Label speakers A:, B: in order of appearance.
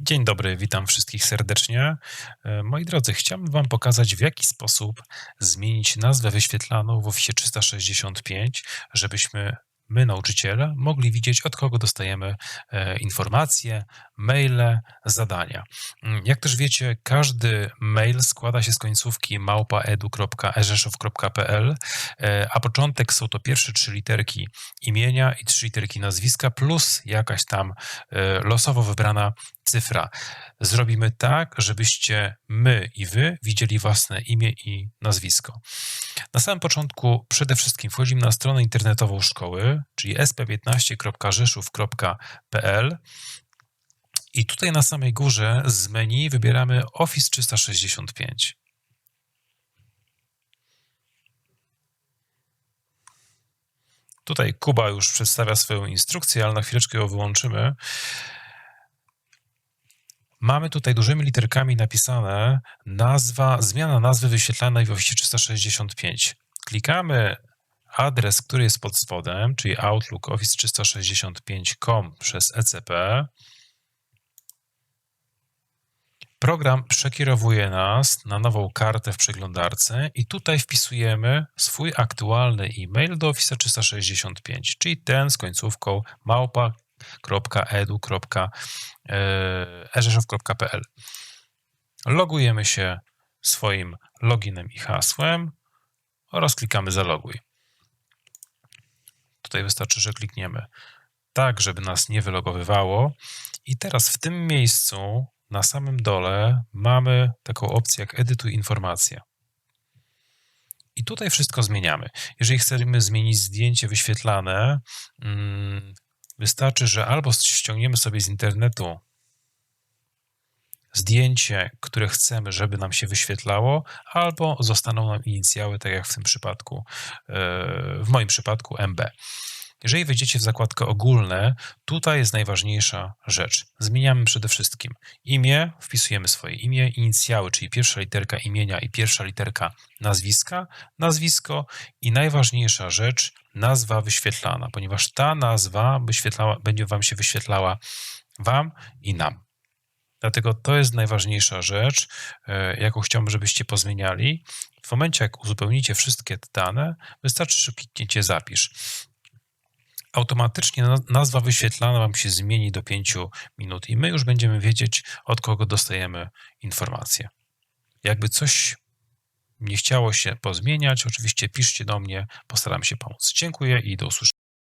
A: Dzień dobry, witam wszystkich serdecznie. E, Moi drodzy, chciałbym Wam pokazać, w jaki sposób zmienić nazwę wyświetlaną w Office 365, żebyśmy my, nauczyciele, mogli widzieć, od kogo dostajemy e, informacje, maile, zadania. Mm, Jak też wiecie, każdy mail składa się z końcówki małpaedu.erzeszow.pl, e, a początek są to pierwsze trzy literki imienia i trzy literki nazwiska, plus jakaś tam e, losowo wybrana cyfra. Zrobimy tak, żebyście my i wy widzieli własne imię i nazwisko. Na samym początku przede wszystkim wchodzimy na stronę internetową szkoły, czyli sp15.rzeszów.pl i tutaj na samej górze z menu wybieramy Office 365. Tutaj Kuba już przedstawia swoją instrukcję, ale na chwileczkę ją wyłączymy. Mamy tutaj dużymi literkami napisane nazwa, zmiana nazwy wyświetlanej w Office 365. Klikamy adres, który jest pod spodem, czyli Outlook Office 365.com przez ECP. Program przekierowuje nas na nową kartę w przeglądarce i tutaj wpisujemy swój aktualny e-mail do Office 365, czyli ten z końcówką małpa.edu.erzeszow.pl. Logujemy się swoim loginem i hasłem oraz klikamy zaloguj. Tutaj wystarczy, że klikniemy tak, żeby nas nie wylogowywało. I teraz w tym miejscu na samym dole mamy taką opcję jak edytuj informacje. I tutaj wszystko zmieniamy. Jeżeli chcemy zmienić zdjęcie wyświetlane, mm, wystarczy, że albo ściągniemy sobie z internetu zdjęcie, które chcemy, żeby nam się wyświetlało, albo zostaną nam inicjały, tak jak w tym przypadku, e, w moim przypadku MB. Jeżeli wejdziecie w zakładkę ogólne, tutaj jest najważniejsza rzecz. Zmieniamy przede wszystkim imię, wpisujemy swoje imię, inicjały, czyli pierwsza literka imienia i pierwsza literka nazwiska, nazwisko i najważniejsza rzecz, nazwa wyświetlana, ponieważ ta nazwa wyświetlała, będzie Wam się wyświetlała Wam i nam. Dlatego to jest najważniejsza rzecz, e, jaką chciałbym, żebyście pozmieniali. W momencie, jak uzupełnicie wszystkie te dane, wystarczy, że klikniecie zapisz automatycznie na- nazwa wyświetlana Wam się zmieni do 5 minut i my już będziemy wiedzieć, od kogo dostajemy informacje. Jakby coś nie chciało się pozmieniać, oczywiście piszcie do mnie, postaram się pomóc. Dziękuję i do usłyszenia.